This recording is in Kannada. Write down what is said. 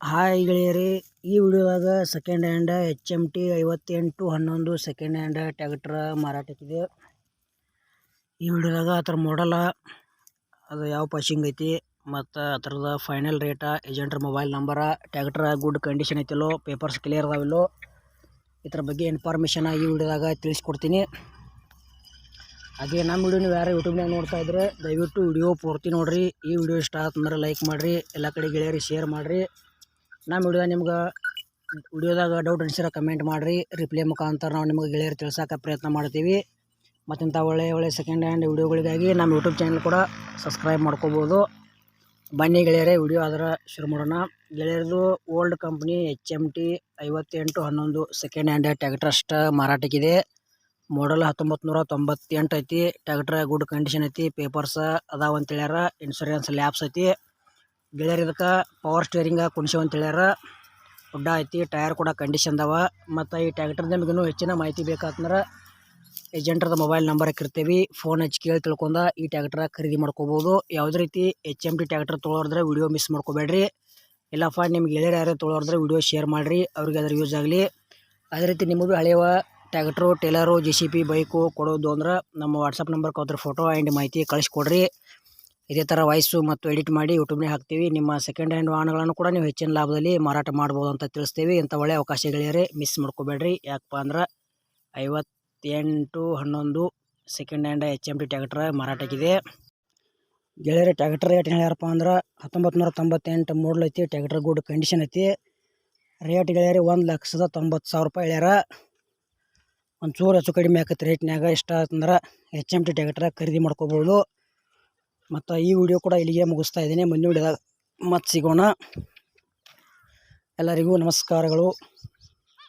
ಹಾಯ್ ಗೆಳೆಯರಿ, ಈ ವಿಡಿಯೋದಾಗ second hand H M T ಐವತ್ತೆಂಟು ಹನ್ನೊಂದು ಸೆಕೆಂಡ್ ಹ್ಯಾಂಡ್ ಟ್ಯಾಕ್ಟ್ರ ಮಾರಾಟಕ್ಕಿದೆ ಈ ವಿಡಿಯೋದಾಗ ಅದ್ರ ಮಾಡಲ ಅದು ಯಾವ ಪಾಸಿಂಗ್ ಐತಿ, ಮತ್ತು ಅದ್ರದ final rate ಏಜೆಂಟ್ರ mobile number tractor good condition ಐತಿಲ್ಲೋ papers clear ಅದಾವಿಲ್ಲೋ ಇದ್ರ ಬಗ್ಗೆ ಇನ್ಫಾರ್ಮೇಷನ್ ಈ ವಿಡಿಯೋದಾಗ ತಿಳಿಸ್ಕೊಡ್ತೀನಿ. ಹಾಗೆ ನಮ್ಮ ವಿಡಿಯೋ ನೀವು ಯಾರು ಯೂಟ್ಯೂಬ್ನಾಗ ನೋಡ್ತಾ ಇದ್ರೆ ದಯವಿಟ್ಟು ವಿಡಿಯೋ ಪೂರ್ತಿ ನೋಡಿರಿ. ಈ ವಿಡಿಯೋ ಇಷ್ಟ ಆತಂದ್ರೆ ಲೈಕ್ ಮಾಡಿರಿ. ಎಲ್ಲ ಕಡೆ ಗೆಳೆಯರಿಗೆ ಶೇರ್ ಮಾಡಿರಿ. ನಮ್ಮ ವಿಡಿಯೋ ನಿಮ್ಗೆ ವಿಡಿಯೋದಾಗ ಡೌಟ್ ಅನಿಸಿರ ಕಮೆಂಟ್ ಮಾಡಿರಿ. ರಿಪ್ಲೈ ಮುಖಾಂತರ ನಾವು ನಿಮಗೆ ಗೆಳೆಯರು ತಿಳ್ಸೋಕೆ ಪ್ರಯತ್ನ ಮಾಡ್ತೀವಿ. ಮತ್ತಿಂಥ ಒಳ್ಳೆ ಒಳ್ಳೆ ಸೆಕೆಂಡ್ ಹ್ಯಾಂಡ್ ವಿಡಿಯೋಗಳಿಗಾಗಿ ನಮ್ಮ ಯೂಟ್ಯೂಬ್ ಚಾನಲ್ ಕೂಡ ಸಬ್ಸ್ಕ್ರೈಬ್ ಮಾಡ್ಕೋಬೋದು. ಬನ್ನಿ ಗೆಳೆಯರೇ, ವಿಡಿಯೋ ಅದರ ಶುರು ಮಾಡೋಣ. ಗೆಳೆಯರದು old company H M T ಐವತ್ತೆಂಟು ಹನ್ನೊಂದು ಸೆಕೆಂಡ್ ಹ್ಯಾಂಡ್ ಟ್ಯಾಕ್ಟ್ರಸ್ಟ್ ಮಾರಾಟಕ್ಕಿದೆ. ಮಾಡಲ್ ಹತ್ತೊಂಬತ್ತು ನೂರ ತೊಂಬತ್ತೆಂಟು ಐತಿ ಟ್ಯಾಕ್ಟ್ರ ಗುಡ್ ಕಂಡೀಷನ್ ಐತಿ ಪೇಪರ್ಸ್ ಅದಾವ ಅಂತ ಹೇಳ್ಯಾರ ಇನ್ಶೂರೆನ್ಸ್ ಲ್ಯಾಬ್ಸ್ ಐತಿ. ಗೆಳೆಯರ್ ಇದಕ್ಕೆ ಪವರ್ ಸ್ಟೇರಿಂಗ್ ಕುಣಿಸೋ ಅಂತ ಹೇಳ್ಯಾರ ಗುಡ್ಡ ಐತಿ ಟೈರ್ ಕೂಡ ಕಂಡೀಷನ್ ಅದಾವ. ಮತ್ತು ಈ ಟ್ಯಾಕ್ಟರ್ ನಿಮಗೂ ಹೆಚ್ಚಿನ ಮಾಹಿತಿ ಬೇಕಾತಂದ್ರೆ ಏಜೆಂಟ್ರದ ಮೊಬೈಲ್ ನಂಬರ್ ಹಾಕಿರ್ತೀವಿ. ಫೋನ್ ಹಚ್ಚಿ ಕೇಳಿ ತಿಳ್ಕೊಂಡ ಈ ಟ್ಯಾಕ್ಟ್ರ ಖರೀದಿ ಮಾಡ್ಕೋಬೋದು. ಯಾವುದೇ ರೀತಿ ಎಚ್ ಎಂ ಟಿ ಟ್ಯಾಕ್ಟರ್ ತೊಗೊಳೋದ್ರೆ ವಿಡಿಯೋ ಮಿಸ್ ಮಾಡ್ಕೋಬೇಡ್ರಿ. ಇಲ್ಲಪ್ಪ ನಿಮ್ಗೆ ಗೆಳೆಯರು ಯಾರು ತೊಗೊಳೋದ್ರೆ ವಿಡಿಯೋ ಶೇರ್ ಮಾಡಿರಿ. ಅವ್ರಿಗೆ ಅದ್ರ ಯೂಸ್ ಆಗಲಿ. ಅದೇ ರೀತಿ ನಿಮಗೂ ಹಳೆಯವ tractor, trailer J C B bike ಕೊಡೋದು ಅಂದ್ರೆ ನಮ್ಮ ವಾಟ್ಸಪ್ ನಂಬರ್ ಅದ್ರ ಫೋಟೋ ಆ್ಯಂಡ್ ಮಾಹಿತಿ ಕಳಿಸ್ಕೊಡ್ರಿ. ಇದೇ ಥರ ವಾಯ್ಸು ಮತ್ತು ಎಡಿಟ್ ಮಾಡಿ ಯೂಟ್ಯೂಬ್ನೇ ಹಾಕ್ತೀವಿ. ನಿಮ್ಮ ಸೆಕೆಂಡ್ ಹ್ಯಾಂಡ್ ವಾಹನಗಳನ್ನು ಕೂಡ ನೀವು ಹೆಚ್ಚಿನ ಲಾಭದಲ್ಲಿ ಮಾರಾಟ ಮಾಡ್ಬೋದು ಅಂತ ತಿಳಿಸ್ತೀವಿ. ಇಂಥ ಒಳ್ಳೆಯ ಅವಕಾಶಗಳಿರಿ ಮಿಸ್ ಮಾಡ್ಕೋಬೇಡ್ರಿ. ಯಾಕಪ್ಪ ಅಂದ್ರೆ ಐವತ್ತೆಂಟು ಹನ್ನೊಂದು second hand H M T tractor ಮಾರಾಟಕ್ಕಿದೆ. ಗೆಳೆಯರೆ ಟ್ಯಾಕ್ಟರ್ ರೇಟ್ ಹೇಳ್ಯಾರಪ್ಪ ಅಂದ್ರೆ ಹತ್ತೊಂಬತ್ತು ನೂರ ತೊಂಬತ್ತೆಂಟು ಮೂಡ್ಲೈತಿ ಟ್ಯಾಕ್ಟರ್ ಗುಡ್ ಕಂಡೀಷನ್ ಐತಿ. ರೇಟ್ ಗೆಳೆಯರಿ, ಒಂದು ಲಕ್ಷದ ತೊಂಬತ್ತು ಸಾವಿರ ರೂಪಾಯಿ ಹೇಳ್ಯಾರ. ಒಂದು ಚೂರು ಹೆಚ್ಚು ಕಡಿಮೆ ಆಗತ್ತೆ ರೇಟ್ನಾಗ ಇಷ್ಟ ಅಂದ್ರೆ ಎಚ್ ಎಂ ಟಿ ಟ್ಯಾಕ್ಟ್ರ ಖರೀದಿ ಮಾಡ್ಕೋಬೋದು. ಮತ್ತು ಈ ವಿಡಿಯೋ ಕೂಡ ಇಲ್ಲಿಗೆ ಮುಗಿಸ್ತಾ ಇದ್ದೀನಿ. ಮುಂದಿನ ವಿಡಿಯೋದಾಗ ಮತ್ತೆ ಸಿಗೋಣ. ಎಲ್ಲರಿಗೂ ನಮಸ್ಕಾರಗಳು.